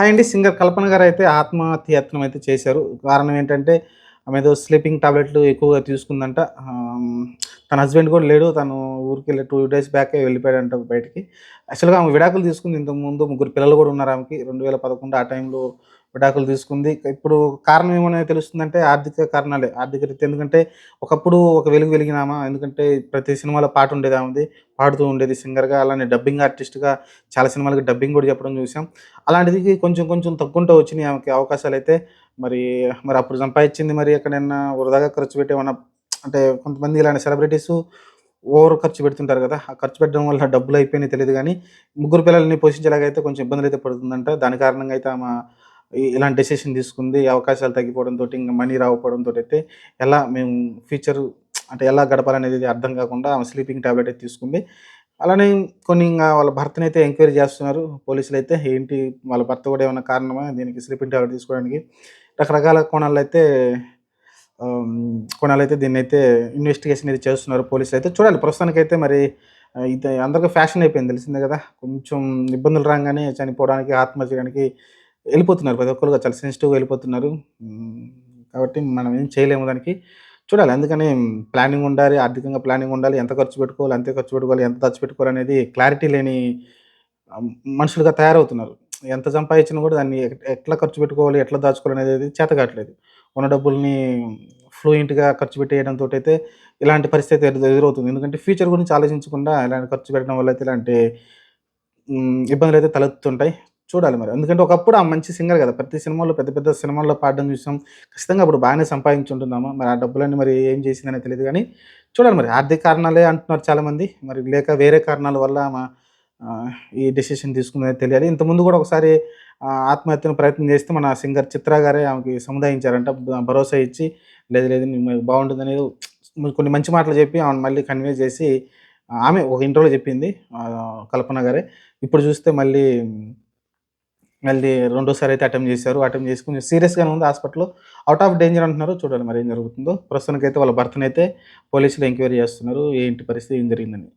Hi అండి singer కల్పన గారు అయితే ఆత్మహత్యత్నం అయితే చేశారు. కారణం ఏంటంటే ఆమె ఏదో స్లీపింగ్ టాబ్లెట్లు ఎక్కువగా తీసుకుందంట. తన హస్బెండ్ కూడా లేడు. తను ఊరికి వెళ్ళి టూ డేస్ బ్యాకే వెళ్ళిపోయాడంట బయటికి. యాక్చువల్గా ఆమె విడాకులు తీసుకుంది ఇంతకు ముందు ముగ్గురు పిల్లలు కూడా ఉన్నారు ఆమెకి. రెండు వేల పదకొండు ఆ టైంలో విడాకులు తీసుకుంది. ఇప్పుడు కారణం ఏమని తెలుస్తుందంటే ఆర్థిక కారణాలే. ఆర్థిక రీతి ఎందుకంటే ఒకప్పుడు ఒక వెలుగు వెలిగినామా? ఎందుకంటే ప్రతి సినిమాలో పాట ఉండేది ఆమెది. పాడుతూ ఉండేది సింగర్గా అలానే డబ్బింగ్ ఆర్టిస్ట్గా చాలా సినిమాలకి డబ్బింగ్ కూడా చెప్పడం చూసాం. అలాంటిది కొంచెం కొంచెం తగ్గుంటూ వచ్చినాయి ఆమెకి అవకాశాలు అయితే మరి మరి అప్పుడు సంపాదించింది మరి ఎక్కడైనా వృధాగా ఖర్చు పెట్టేమన్నా అంటే కొంతమంది ఇలాంటి సెలబ్రిటీస్ ఓవర్ ఖర్చు పెడుతుంటారు కదా. ఆ ఖర్చు పెట్టడం వల్ల డబ్బులు అయిపోయినాయి తెలియదు కానీ ముగ్గురు పిల్లల్ని పోషించేలాగైతే కొంచెం ఇబ్బందులు అయితే పడుతుందంట. దాని కారణంగా అయితే ఆమె ఇలాంటి డెసిషన్ తీసుకుంది అవకాశాలు తగ్గిపోవడంతో ఇంకా మనీ రాకపోవడంతో అయితే ఎలా మేము ఫ్యూచర్ అంటే ఎలా గడపాలనేది అర్థం కాకుండా ఆమె స్లీపింగ్ ట్యాబ్లెట్ అయితే తీసుకుంది. అలానే కొన్ని ఇంకా వాళ్ళ భర్తని అయితే ఎంక్వైరీ చేస్తున్నారు. పోలీసులు అయితే ఏంటి వాళ్ళ భర్త కూడా ఏమైనా కారణమా? దీనికి స్లీపింగ్ ట్యాబ్లెట్ తీసుకోవడానికి రకరకాల కోణాలు అయితే ఆమ్, కోణాలు అయితే దీన్ని అయితే ఇన్వెస్టిగేషన్ అయితే చేస్తున్నారు పోలీసులు అయితే. చూడాలి ప్రస్తుతానికైతే మరి ఇది అందరికీ ఫ్యాషన్ అయిపోయింది. తెలిసిందే కదా కొంచెం ఇబ్బందులు రాగానే చనిపోవడానికి ఆత్మహత్య చేయడానికి వెళ్ళిపోతున్నారు. ప్రతి ఒక్కరుగా చాలా సెన్సిటివ్గా వెళ్ళిపోతున్నారు. కాబట్టి మనం ఏం చేయలేము దానికి. చూడాలి. అందుకని ప్లానింగ్ ఉండాలి ఆర్థికంగా ప్లానింగ్ ఉండాలి. ఎంత ఖర్చు పెట్టుకోవాలి అంతే ఖర్చు పెట్టుకోవాలి ఎంత ఖర్చు పెట్టుకోవాలి అనేది క్లారిటీ లేని మనుషులుగా తయారవుతున్నారు. ఎంత సంపాదించినా కూడా దాన్ని ఎట్లా ఖర్చు పెట్టుకోవాలి ఎట్లా దాచుకోవాలి అనేది చేతకావట్లేదు ఉన్న డబ్బుల్ని ఫ్లూయింట్గా ఖర్చు పెట్టేయడంతో అయితే ఇలాంటి పరిస్థితి ఎదురవుతుంది. ఎందుకంటే ఫ్యూచర్ గురించి ఆలోచించకుండా ఇలాంటి ఖర్చు పెట్టడం వల్ల అయితే ఇలాంటి ఇబ్బందులు అయితే తలెత్తుంటాయి చూడాలి మరి. ఎందుకంటే ఒకప్పుడు ఆ మంచి సింగర్ కదా ప్రతి సినిమాలో పెద్ద పెద్ద సినిమాల్లో పాడడం చూసాం. ఖచ్చితంగా అప్పుడు బాగానే సంపాదించుంటుందామా మరి ఆ డబ్బులన్నీ మరి ఏం చేసిందనే తెలియదు కానీ చూడాలి మరి. ఆర్థిక కారణాలే అంటున్నారు చాలామంది. మరి లేక వేరే కారణాల వల్ల ఈ డెసిషన్ తీసుకుందని తెలియాలి. ఇంతకుముందు కూడా ఒకసారి ఆత్మహత్యను ప్రయత్నం చేస్తే మన సింగర్ చిత్ర గారే ఆమెకి సముదాయించారంట. భరోసా ఇచ్చి లేదు లేదు బాగుంటుందని బాగుంటుంది అనేది కొన్ని మంచి మాటలు చెప్పి ఆమెను మళ్ళీ కన్వే చేసి ఆమె ఒక ఇంటర్వ్యూలో చెప్పింది కల్పన గారే. ఇప్పుడు చూస్తే మళ్ళీ మళ్ళీ రెండోసారి అయితే అటెంప్ట్ చేశారు. అటెంప్ట్ చేసి కొంచెం సీరియస్గానే ఉంది హాస్పిటల్లో అవుట్ ఆఫ్ డేంజర్ అంటున్నారు. చూడాలి మరి ఏం జరుగుతుందో. ప్రస్తుతానికైతే వాళ్ళ భర్తనైతే పోలీసులు ఎంక్వైరీ చేస్తున్నారు. ఏంటి పరిస్థితి? ఏం జరిగిందని.